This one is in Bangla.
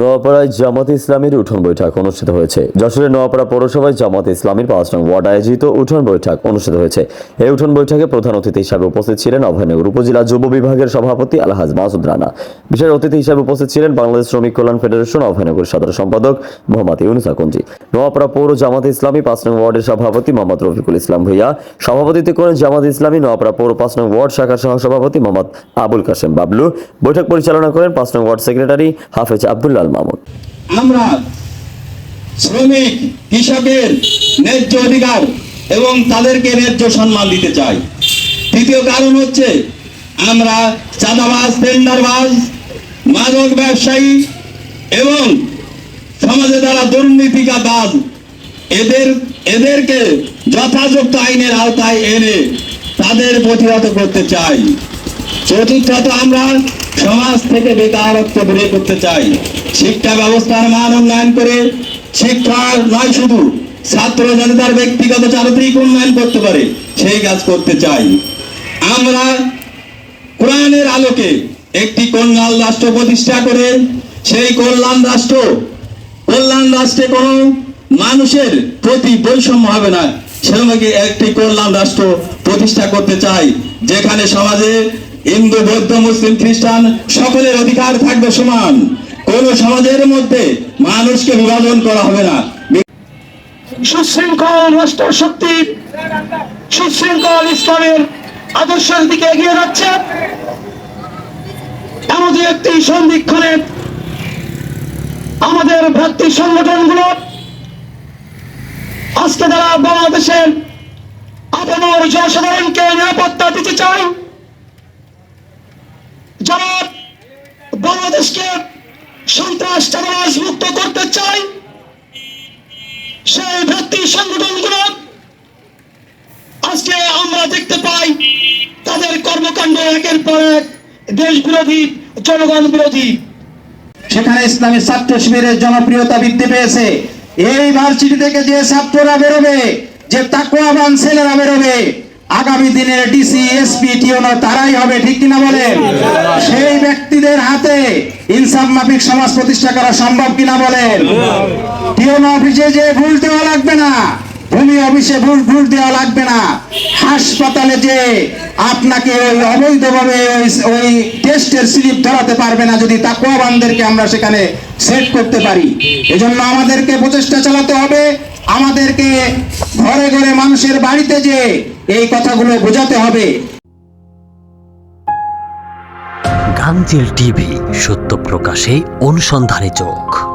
নোয়াপাড়ায় জামাত ইসলামীর উঠোন বৈঠক অনুষ্ঠিত হয়েছে। যশোরের নোয়াপাড়া পৌরসভায় জামাত ইসলামীর পাঁচ নং ওয়ার্ড আয়োজিত উঠোন বৈঠক অনুষ্ঠিত হয়েছে। এই উঠোন বৈঠকে প্রধান অতিথি হিসাবে উপস্থিত ছিলেন অভয়নগর উপজেলা যুব বিভাগের সভাপতি আলহাজ মাসুদ রানা। বিশেষ অতিথি হিসাবে উপস্থিত ছিলেন বাংলাদেশ শ্রমিক কল্যাণ ফেডারেশন অভয়নগর সাধারণ সম্পাদক মোহাম্মদ ইউনুস আকঞ্জি নোয়াপাড়া পৌর জামাত ইসলামী পাঁচ নং ওয়ার্ডের সভাপতি মোহাম্মদ রফিকুল ইসলাম ভূঁইয়া। সভাপতিত্ব করেন জামাত ইসলামী নোয়াপাড়া পৌর পাঁচ নং ওয়ার্ড শাখার সহসভাপতি মোহাম্মদ আবুল কাশেম বাবলু। বৈঠক পরিচালনা করেন পাঁচ নং ওয়ার্ড সেক্রেটারি হাফেজ আব্দুল্লাল মামুন আমরা শ্রমিক কৃষকের ন্যায্য অধিকার এবং তাদেরকে ন্যায্য সম্মান দিতে চাই। তৃতীয় কারণ হচ্ছে আমরা চাঁদাবাজ, টেন্ডারবাজ, মাদক ব্যবসায়ী এবং সমাজে যারা দুর্নীতিকাবাজ এদের, এদেরকে যথাযথ আইনের আওতায় এনে তাদের প্রতিহত করতে চাই। চতুর্থত আমরা সমাজ থেকে বেকারত্ব দূরে করতে চাই। শিক্ষা ব্যবস্থার মান উন্নয়ন করে শিক্ষা নয় শুধু, ছাত্র যাতে তার ব্যক্তিগত চারিত্রিক উন্নয়ন করতে পারে, সেই কাজ করতে চাই। আমরা কোরআনের আলোকে একটি কল্যাণ রাষ্ট্র প্রতিষ্ঠা করে, সেই কল্যাণ রাষ্ট্র, কল্যাণ রাষ্ট্রে কোনো মানুষের প্রতি বৈষম্য হবে না। সেরকম একটি কল্যাণ রাষ্ট্র প্রতিষ্ঠা করতে চাই, যেখানে সমাজে হিন্দু, বৌদ্ধ, মুসলিম, খ্রিস্টান, সকলের অধিকার থাকবে সমান। কোন সমাজের মধ্যে মানুষকে বিভাজন করা হবে না। সুশৃঙ্খল রাষ্ট্র শক্তি সুশৃঙ্খল ইসলামের আদর্শের দিকে এগিয়ে যাচ্ছে। এমনই একটি সন্ধিক্ষণে আমাদের ভ্রাতৃ সংগঠনগুলো, আজকে যারা বাংলাদেশের আপামর জনসাধারণকে নিরাপত্তা দিতে চায় যারা বাংলাদেশকে সন্ত্রাস, চাঁদাবাজ মুক্ত করতে চায় সেই ভ্রাতৃ সংগঠনগুলো আজকে আমরা দেখতে পাই, তাদের কর্মকাণ্ড একের পর এক দেশ বিরোধী জনগণ বিরোধী। সেখানে ইসলামী ছাত্র শিবিরের জনপ্রিয়তা বৃদ্ধি পেয়েছে। এই ভার্সিটি থেকে যে ছাত্ররা বেরোবে, যে তাকুয়াবান ছেলেরা বেরোবে আগামী দিনের ডিসি এসপি টিওনো তারাই হবে, ঠিক কিনা বলেন? সেই ব্যক্তিদের হাতে ইনসাফ মাফিক সমাজ প্রতিষ্ঠা করা সম্ভব কিনা বলেন? টিওনো অফিসে যে ঘুষ দেওয়া লাগবে না, ভূমি অফিসে ঘুষ ঘুষ দেওয়া লাগবে না। হাসপাতালে যে আপনাকে ওই অবৈধভাবে ওই ওই টেস্টের স্লিপ ধরাতে পারবে না, যদি তাকুয়াবানদেরকে আমরা সেখানে সেট করতে পারি। এজন্য আমাদেরকে প্রচেষ্টা চালাতে হবে। আমাদেরকে ঘরে ঘরে মানুষের বাড়িতে যে এই কথাগুলো বোঝাতে হবে। গাংজেল টিভি সত্য প্রকাশে অনুসন্ধানে চোখ।